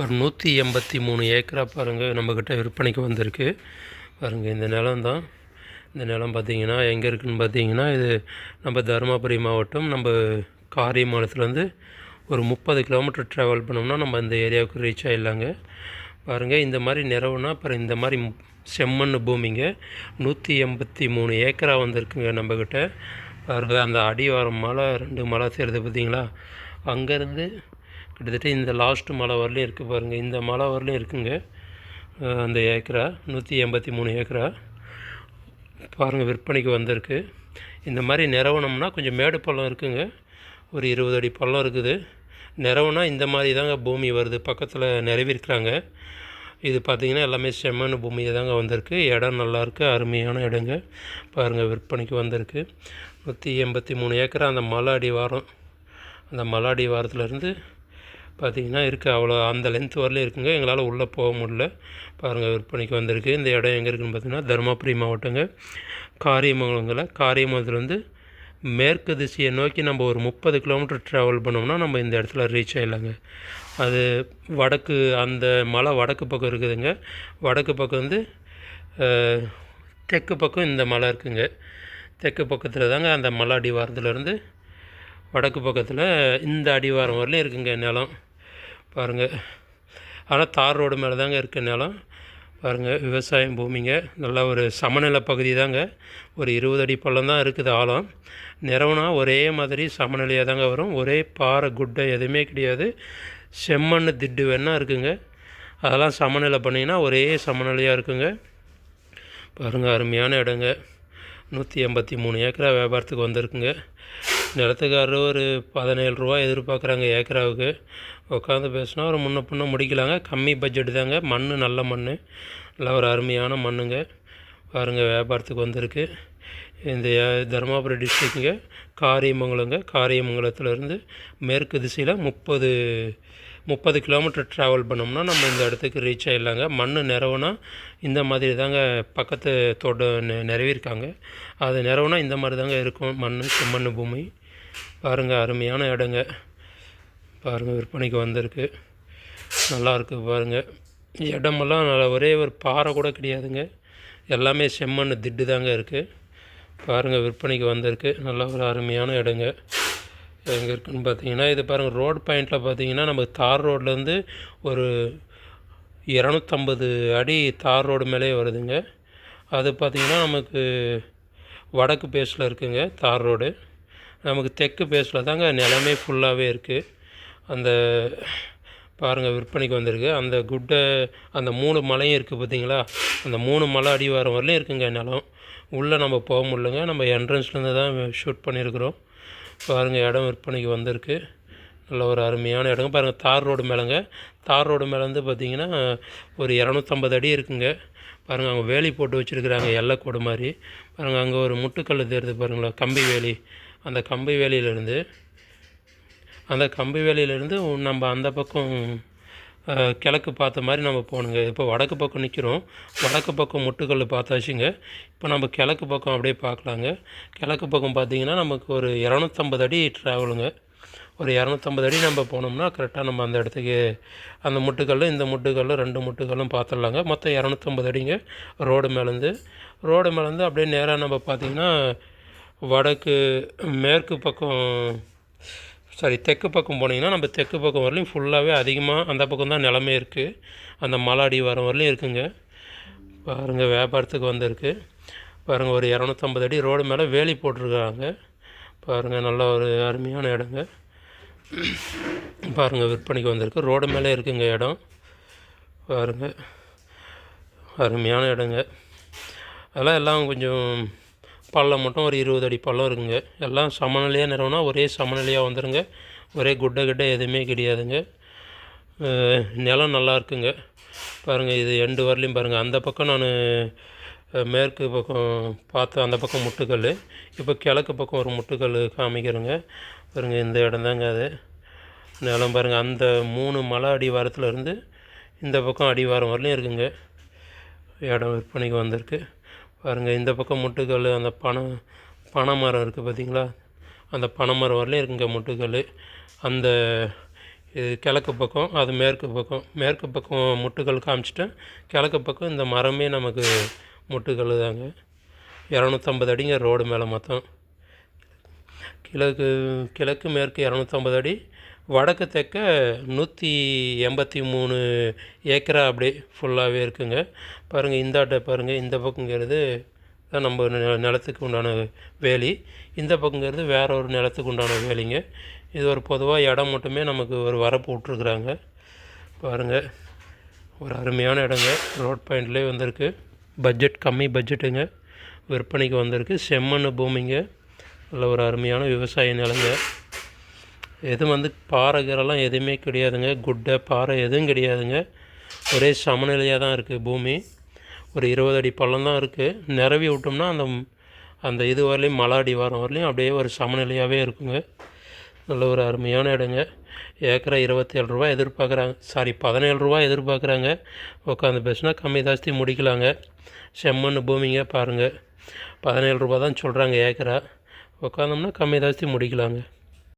ஒரு நூற்றி எண்பத்தி மூணு ஏக்கரா பாருங்கள் நம்மக்கிட்ட விற்பனைக்கு வந்திருக்கு. பாருங்கள் இந்த நிலம் தான். இந்த நிலம் பார்த்தீங்கன்னா எங்கே இருக்குதுன்னு பார்த்தீங்கன்னா இது நம்ம தருமபுரி மாவட்டம். நம்ம காரியமானத்துலேருந்து ஒரு முப்பது கிலோமீட்டர் ட்ராவல் பண்ணோம்னா நம்ம இந்த ஏரியாவுக்கு ரீச் ஆகிடலாங்க பாருங்கள் இந்த மாதிரி நிறவுனா அப்புறம் இந்த மாதிரி செம்மண் பூமிங்க. நூற்றி எண்பத்தி மூணு ஏக்கரா வந்திருக்குங்க நம்மக்கிட்ட பாருங்கள் அந்த அடிவாரம் மலை ரெண்டு மலை சேருது பார்த்தீங்களா அங்கேருந்து கிட்டத்தட்ட இந்த லாஸ்ட்டு மலை வரலையும் இருக்குது பாருங்கள் இந்த மலை வரலையும் இருக்குங்க. அந்த ஏக்கரா? நூற்றி எண்பத்தி மூணு ஏக்கரா. பாருங்கள் விற்பனைக்கு வந்திருக்கு. இந்த மாதிரி நிறவனம்னா கொஞ்சம் மேடு பள்ளம் இருக்குங்க. ஒரு இருபது அடி பள்ளம் இருக்குது. நிறவுனா இந்த மாதிரி தாங்க பூமி வருது. பக்கத்தில் நிறவிருக்கிறாங்க இது பார்த்திங்கன்னா எல்லாமே செம்மண் பூமியை தாங்க வந்திருக்கு. இடம் நல்லாயிருக்கு அருமையான இடங்க. பாருங்கள் விற்பனைக்கு வந்திருக்கு. நூற்றி எண்பத்தி மூணு ஏக்கரா அந்த மலை அடிவாரம். அந்த மலை அடிவாரத்துலேருந்து பார்த்தீங்கன்னா இருக்குது அவ்வளோ அந்த லென்த் வரலையும் இருக்குங்க. எங்களால் உள்ளே போக முடியல. பாருங்கள் விற்பனைக்கு வந்திருக்கு. இந்த இடம் எங்கே இருக்குதுன்னு பார்த்தீங்கன்னா தருமபுரி மாவட்டங்க. காரியமங்கலங்கள காரியமங்கலத்துலேருந்து மேற்கு திசையை நோக்கி நம்ம ஒரு முப்பது கிலோமீட்டர் ட்ராவல் பண்ணோம்னா நம்ம இந்த இடத்துல ரீச் ஆகிடலாங்க அது வடக்கு அந்த மலை வடக்கு பக்கம் இருக்குதுங்க. வடக்கு பக்கம் வந்து தெற்கு பக்கம் இந்த மலை இருக்குங்க. தெற்கு பக்கத்தில் தாங்க அந்த மலை அடிவாரத்துலேருந்து வடக்கு பக்கத்தில் இந்த அடிவாரம் வரலையும் இருக்குங்க நிலம். பாருங்கள் ஆனால் தார் ரோடு மேலே தாங்க இருக்க நிலம். பாருங்கள் விவசாயம் பூமிங்க. நல்ல ஒரு சமநிலை பகுதி தாங்க ஒரு இருபது அடி பள்ளம் தான் இருக்குது ஆழம். நிறவுனா ஒரே மாதிரி சமநிலையாக தாங்க வரும். ஒரே பாறை குட்டை எதுவுமே கிடையாது. செம்மண் திட்டு வேணால் இருக்குங்க. அதெல்லாம் சமநிலை பண்ணிங்கன்னா ஒரே சமநிலையாக இருக்குங்க. பாருங்கள் அருமையான இடங்க. நூற்றி எண்பத்தி மூணு ஏக்கரா வியாபாரத்துக்கு வந்திருக்குங்க. நிலத்துக்காரரு ஒரு பதினேழு ரூபா எதிர்பார்க்குறாங்க ஏக்கராவுக்கு. உட்காந்து பேசினா ஒரு முன்ன பின்ன முடிக்கலாங்க. கம்மி பட்ஜெட் தாங்க. மண் நல்ல மண் நல்ல ஒரு அருமையான மண்ணுங்க. பாருங்கள் வியாபாரத்துக்கு வந்திருக்கு. இந்த தருமபுரி டிஸ்ட்ரிக்ட்டுங்க காரியமங்கலங்க. காரியமங்கலத்துலேருந்து மேற்கு திசையில் முப்பது முப்பது கிலோமீட்டர் ட்ராவல் பண்ணோம்னா நம்ம இந்த இடத்துக்கு ரீச் ஆகிடலாங்க மண் நிறவுனா இந்த மாதிரி தாங்க பக்கத்து தோட்ட நெ- நிறவிருக்காங்க அது நிறவுனா இந்த மாதிரி தாங்க இருக்கும் மண் செம்மண் பூமி. பாருங்கள் அருமையான இடங்க. பாருங்கள் விற்பனைக்கு வந்திருக்கு. நல்லாயிருக்கு பாருங்கள் இடமெல்லாம் நல்லா ஒரே ஒரு பாறை கூட கிடையாதுங்க. எல்லாமே செம்மண் திட்டு தாங்க இருக்குது பாருங்கள் விற்பனைக்கு வந்திருக்கு. நல்ல ஒரு அருமையான இடங்க. எங்கே இருக்குன்னு பார்த்தீங்கன்னா இது பாருங்கள் ரோடு பாயிண்ட்டில் பார்த்தீங்கன்னா நமக்கு தார் ரோட்லேருந்து ஒரு இரநூத்தம்பது அடி தார் ரோடு மேலே வருதுங்க. அது பார்த்திங்கன்னா நமக்கு வடக்கு பேஸில் இருக்குங்க தார் ரோடு நமக்கு தெற்கு பேஸில் தாங்க நிலமே ஃபுல்லாகவே இருக்குது அந்த பாருங்கள் விற்பனைக்கு வந்திருக்கு. அந்த குட்டை அந்த மூணு மலையும் இருக்குது பார்த்தீங்களா அந்த மூணு மலை அடிவாரம் வரலையும் இருக்குங்க நிலம். உள்ளே நம்ம போக முடியலங்க. நம்ம என்ட்ரன்ஸ்லேருந்து தான் ஷூட் பண்ணியிருக்கிறோம். பாருங்கள் இடம் விற்பனைக்கு வந்திருக்கு. நல்ல ஒரு அருமையான இடங்க. பாருங்கள் தார் ரோடு மேலேங்க. தார் ரோடு மேலே வந்து பார்த்தீங்கன்னா ஒரு இரநூத்தம்பது அடி இருக்குங்க. பாருங்கள் அவங்க வேலி போட்டு வச்சுருக்குறாங்க கொடு மாதிரி. பாருங்கள் அங்கே ஒரு முட்டுக்கல் தேர்து பாருங்களேன் கம்பி வேலி. அந்த கம்பி வேலியிலேருந்து அந்த கம்பி வேலியிலேருந்து நம்ம அந்த பக்கம் கிழக்கு பார்த்த மாதிரி நம்ம போகணுங்க இப்போ வடக்கு பக்கம் நிற்கிறோம் வடக்கு பக்கம் முட்டுக்கல் பார்த்தாச்சுங்க. இப்போ நம்ம கிழக்கு பக்கம் அப்படியே பார்க்கலாங்க. கிழக்கு பக்கம் பார்த்தீங்கன்னா நமக்கு ஒரு இரநூத்தம்பது அடி ட்ராவலுங்க ஒரு இரநூத்தம்பது அடி நம்ம போனோம்னா கரெக்டாக நம்ம அந்த இடத்துக்கு அந்த முட்டுக்கல்லும் இந்த முட்டுக்கல்லும் ரெண்டு முட்டுக்கல்லும் பார்த்துடலாங்க. மொத்தம் இரநூத்தம்பது அடிங்க. ரோடு மேலேருந்து ரோடு மேலேருந்து அப்படியே நேராக நம்ம பார்த்திங்கன்னா வடக்கு மேற்கு பக்கம் சாரி தெற்கு பக்கம் போனீங்கன்னா நம்ம தெற்கு பக்கம் வரலையும் ஃபுல்லாகவே அதிகமாக அந்த பக்கம் தான் நிலமே இருக்குது அந்த மலை அடிவாரம் வரலையும் இருக்குங்க. பாருங்கள் வியாபாரத்துக்கு வந்திருக்கு. பாருங்கள் ஒரு இரநூத்தம்பது அடி ரோடு மேலே வேலி போட்டிருக்காங்க. பாருங்கள் நல்ல ஒரு அருமையான இடங்க. பாருங்கள் விற்பனைக்கு வந்திருக்கு. ரோடு மேலே இருக்குங்க இடம். பாருங்கள் அருமையான இடங்க. அதெல்லாம் எல்லாம் கொஞ்சம் பள்ளம் மட்டும் ஒரு இருபது அடி பள்ளம் இருக்குங்க. எல்லாம் சமநிலையாக நிறுவனா ஒரே சமநிலையாக வந்துடுங்க ஒரே குட்டை கிட்ட எதுவுமே கிடையாதுங்க. நிலம் நல்லா இருக்குங்க. பாருங்கள் இது எண்டு வரலையும் பாருங்கள் அந்த பக்கம் நான் மேற்கு பக்கம் பார்த்து அந்த பக்கம் முட்டுக்கல். இப்போ கிழக்கு பக்கம் ஒரு முட்டுக்கல் காமிக்கிறேங்க. பாருங்கள் இந்த இடம் தாங்க அது. நிலம் பாருங்கள் அந்த மூணு மலை அடிவாரத்துலேருந்து இந்த பக்கம் அடிவாரம் வரலையும் இருக்குங்க. இடம் விற்பனைக்கு வந்திருக்கு. பாருங்கள் இந்த பக்கம் முட்டுக்கல் அந்த பனை பனை மரம் இருக்குது பார்த்தீங்களா அந்த பனை மரம் வரலையும் இருக்குங்க முட்டுக்கல் அந்த இது கிழக்கு பக்கம் அது மேற்கு பக்கம். மேற்கு பக்கம் முட்டுக்கல் காமிச்சிட்டேன். கிழக்கு பக்கம் இந்த மரமே நமக்கு முட்டுக்கல் தாங்க. இரநூத்தம்பது அடிங்க ரோடு மேலே மொத்தம். கிழக்கு கிழக்கு மேற்கு இரநூத்தம்பது அடி வடக்கு தெற்க நூற்றி எண்பத்தி மூணு ஏக்கரா அப்படியே ஃபுல்லாகவே இருக்குங்க. பாருங்கள் இந்தாட்ட பாருங்கள் இந்த பக்கங்கிறது தான் நம்ம நிலத்துக்கு உண்டான வேலி. இந்த பக்கங்கிறது வேற ஒரு நிலத்துக்கு உண்டான வேலிங்க. இது ஒரு பொதுவாக இடம் மட்டுமே நமக்கு ஒரு வரப்பு விட்ருக்குறாங்க பாருங்கள் ஒரு அருமையான இடங்க. ரோட் பாயிண்ட்லேயே வந்திருக்கு. பட்ஜெட் கம்மி பட்ஜெட்டுங்க. விற்பனைக்கு வந்திருக்கு. செம்மண் பூமிங்க. நல்ல ஒரு அருமையான விவசாய நிலங்க. எதுவும் வந்து பாறை கீரைலாம் எதுவுமே கிடையாதுங்க. குட்டை பாறை எதுவும் கிடையாதுங்க. ஒரே சமநிலையாக தான் இருக்குது பூமி. ஒரு இருபது அடி பள்ளம் தான் இருக்குது நிரவி விட்டோம்னா அந்த அந்த இது வரலையும் மலை அடி வாரம் வரலையும் அப்படியே ஒரு சமநிலையாகவே இருக்குங்க. நல்ல ஒரு அருமையான இடங்க. ஏக்கரா இருபத்தேழு ரூபா எதிர்பார்க்குறாங்க. சாரி பதினேழு ரூபா எதிர்பார்க்குறாங்க. உட்காந்து பேசுனா கம்மி ஜாஸ்தி முடிக்கலாங்க. செம்மண் பூமிங்க பாருங்கள் பதினேழு ரூபா தான் சொல்கிறாங்க ஏக்கரா. உட்காந்தோம்னா கம்மி ஜாஸ்தி முடிக்கலாங்க.